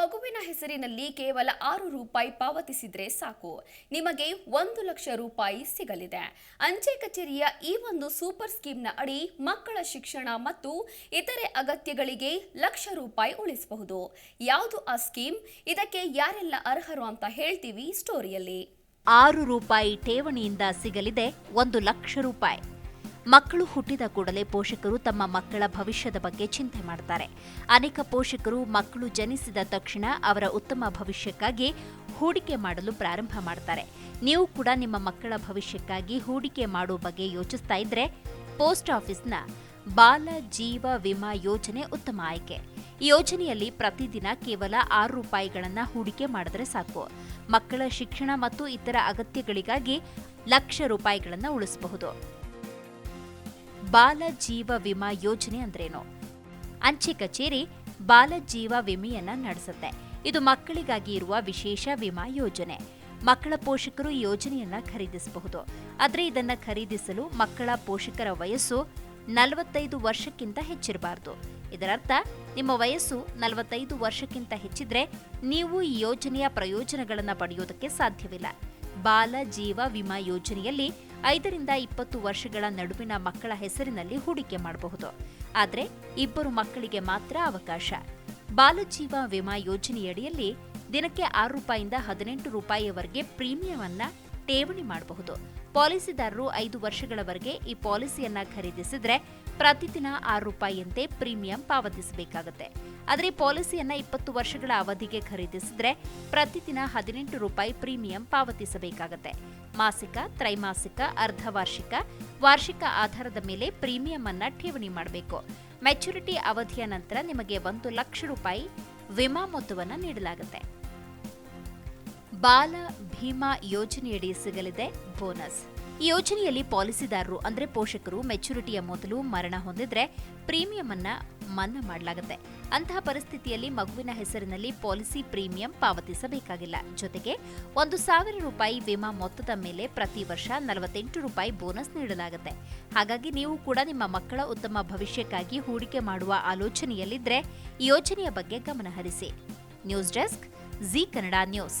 ಮಗುವಿನ ಹೆಸರಿನಲ್ಲಿ ಕೇವಲ ಆರು ರೂಪಾಯಿ ಪಾವತಿಸಿದ್ರೆ ಸಾಕು. ನಿಮಗೆ ಒಂದು ಲಕ್ಷ ರೂಪಾಯಿ ಸಿಗಲಿದೆ. ಅಂಚೆ ಕಚೇರಿಯ ಈ ಒಂದು ಸೂಪರ್ ಸ್ಕೀಮ್ನ ಅಡಿ ಮಕ್ಕಳ ಶಿಕ್ಷಣ ಮತ್ತು ಇತರೆ ಅಗತ್ಯಗಳಿಗೆ ಲಕ್ಷ ರೂಪಾಯಿ ಉಳಿಸಬಹುದು. ಯಾವುದು ಆ ಸ್ಕೀಮ್? ಇದಕ್ಕೆ ಯಾರೆಲ್ಲ ಅರ್ಹರು ಅಂತ ಹೇಳ್ತೀವಿ ಸ್ಟೋರಿಯಲ್ಲಿ. ಆರು ರೂಪಾಯಿ ಠೇವಣಿಯಿಂದ ಸಿಗಲಿದೆ ಒಂದು ಲಕ್ಷ ರೂಪಾಯಿ. ಮಕ್ಕಳು ಹುಟ್ಟಿದ ಕೂಡಲೇ ಪೋಷಕರು ತಮ್ಮ ಮಕ್ಕಳ ಭವಿಷ್ಯದ ಬಗ್ಗೆ ಚಿಂತೆ ಮಾಡ್ತಾರೆ. ಅನೇಕ ಪೋಷಕರು ಮಕ್ಕಳು ಜನಿಸಿದ ತಕ್ಷಣ ಅವರ ಉತ್ತಮ ಭವಿಷ್ಯಕ್ಕಾಗಿ ಹೂಡಿಕೆ ಮಾಡಲು ಪ್ರಾರಂಭ ಮಾಡ್ತಾರೆ. ನೀವು ಕೂಡ ನಿಮ್ಮ ಮಕ್ಕಳ ಭವಿಷ್ಯಕ್ಕಾಗಿ ಹೂಡಿಕೆ ಮಾಡುವ ಬಗ್ಗೆ ಯೋಚಿಸ್ತಾ ಇದ್ರೆ ಪೋಸ್ಟ್ ಆಫೀಸ್ನ ಬಾಲ ಜೀವ ವಿಮಾ ಯೋಜನೆ ಉತ್ತಮ ಆಯ್ಕೆ. ಯೋಜನೆಯಲ್ಲಿ ಪ್ರತಿದಿನ ಕೇವಲ ಆರು ರೂಪಾಯಿಗಳನ್ನು ಹೂಡಿಕೆ ಮಾಡಿದ್ರೆ ಸಾಕು. ಮಕ್ಕಳ ಶಿಕ್ಷಣ ಮತ್ತು ಇತರ ಅಗತ್ಯಗಳಿಗಾಗಿ ಲಕ್ಷ ರೂಪಾಯಿಗಳನ್ನು ಉಳಿಸಬಹುದು. ಬಾಲ ಜೀವ ವಿಮಾ ಯೋಜನೆ ಅಂದ್ರೇನು? ಅಂಚೆ ಕಚೇರಿ ಬಾಲ ಜೀವ ವಿಮೆಯನ್ನ ನಡೆಸುತ್ತೆ. ಇದು ಮಕ್ಕಳಿಗಾಗಿ ಇರುವ ವಿಶೇಷ ವಿಮಾ ಯೋಜನೆ. ಮಕ್ಕಳ ಪೋಷಕರು ಯೋಜನೆಯನ್ನ ಖರೀದಿಸಬಹುದು. ಆದರೆ ಇದನ್ನ ಖರೀದಿಸಲು ಮಕ್ಕಳ ಪೋಷಕರ ವಯಸ್ಸು ನಲವತ್ತೈದು ವರ್ಷಕ್ಕಿಂತ ಹೆಚ್ಚಿರಬಾರದು. ಇದರರ್ಥ, ನಿಮ್ಮ ವಯಸ್ಸು ನಲವತ್ತೈದು ವರ್ಷಕ್ಕಿಂತ ಹೆಚ್ಚಿದ್ರೆ ನೀವು ಈ ಯೋಜನೆಯ ಪ್ರಯೋಜನಗಳನ್ನು ಪಡೆಯೋದಕ್ಕೆ ಸಾಧ್ಯವಿಲ್ಲ. ಬಾಲ ಜೀವ ವಿಮಾ ಯೋಜನೆಯಲ್ಲಿ ಐದರಿಂದ ಇಪ್ಪತ್ತು ವರ್ಷಗಳ ನಡುವಿನ ಮಕ್ಕಳ ಹೆಸರಿನಲ್ಲಿ ಹೂಡಿಕೆ ಮಾಡಬಹುದು. ಆದರೆ, ಇಬ್ಬರು ಮಕ್ಕಳಿಗೆ ಮಾತ್ರ ಅವಕಾಶ. ಬಾಲಜೀವ ವಿಮಾ ಯೋಜನೆಯಡಿಯಲ್ಲಿ ದಿನಕ್ಕೆ ಆರು ರೂಪಾಯಿಂದ ಹದಿನೆಂಟು ರೂಪಾಯಿಯವರೆಗೆ ಪ್ರೀಮಿಯಂ ಅನ್ನ ಠೇವಣಿ ಮಾಡಬಹುದು. ಪಾಲಿಸಿದಾರರು ಐದು ವರ್ಷಗಳವರೆಗೆ ಈ ಪಾಲಿಸಿಯನ್ನ ಖರೀದಿಸಿದ್ರೆ ಪ್ರತಿದಿನ ಆರು ರೂಪಾಯಿಯಂತೆ ಪ್ರೀಮಿಯಂ ಪಾವತಿಸಬೇಕಾಗುತ್ತೆ. ಆದರೆ ಪಾಲಿಸಿಯನ್ನ ಇಪ್ಪತ್ತು ವರ್ಷಗಳ ಅವಧಿಗೆ ಖರೀದಿಸಿದ್ರೆ ಪ್ರತಿದಿನ ಹದಿನೆಂಟು ರೂಪಾಯಿ ಪ್ರೀಮಿಯಂ ಪಾವತಿಸಬೇಕಾಗುತ್ತೆ. ಮಾಸಿಕ, ತ್ರೈಮಾಸಿಕ, ಅರ್ಧವಾರ್ಷಿಕ, ವಾರ್ಷಿಕ ಆಧಾರದ ಮೇಲೆ ಪ್ರೀಮಿಯಂ ಅನ್ನ ಠೇವಣಿ ಮಾಡಬೇಕು. ಮೆಚುರಿಟಿ ಅವಧಿಯ ನಂತರ ನಿಮಗೆ ಒಂದು ಲಕ್ಷ ರೂಪಾಯಿ ವಿಮಾ ಮೊತ್ತವನ್ನು ನೀಡಲಾಗುತ್ತೆ. ಬಾಲ ಭೀಮಾ ಯೋಜನೆಯಡಿ ಸಿಗಲಿದೆ ಬೋನಸ್. ಈ ಯೋಜನೆಯಲ್ಲಿ ಪಾಲಿಸಿದಾರರು ಅಂದ್ರೆ ಪೋಷಕರು ಮೆಚುರಿಟಿಯ ಮೊದಲು ಮರಣ ಹೊಂದಿದ್ರೆ ಪ್ರೀಮಿಯಂ ಅನ್ನ ಮನ್ನಾ ಮಾಡಲಾಗುತ್ತೆ. ಅಂತಹ ಪರಿಸ್ಥಿತಿಯಲ್ಲಿ ಮಗುವಿನ ಹೆಸರಿನಲ್ಲಿ ಪಾಲಿಸಿ ಪ್ರೀಮಿಯಂ ಪಾವತಿಸಬೇಕಾಗಿಲ್ಲ. ಜೊತೆಗೆ ಒಂದು ಸಾವಿರ ರೂಪಾಯಿ ವಿಮಾ ಮೊತ್ತದ ಮೇಲೆ ಪ್ರತಿ ವರ್ಷ ನಲವತ್ತೆಂಟು ರೂಪಾಯಿ ಬೋನಸ್ ನೀಡಲಾಗುತ್ತೆ. ಹಾಗಾಗಿ ನೀವು ಕೂಡ ನಿಮ್ಮ ಮಕ್ಕಳ ಉತ್ತಮ ಭವಿಷ್ಯಕ್ಕಾಗಿ ಹೂಡಿಕೆ ಮಾಡುವ ಆಲೋಚನೆಯಲ್ಲಿದ್ದರೆ ಯೋಜನೆಯ ಬಗ್ಗೆ ಗಮನಹರಿಸಿ news desk Zee Kannada news.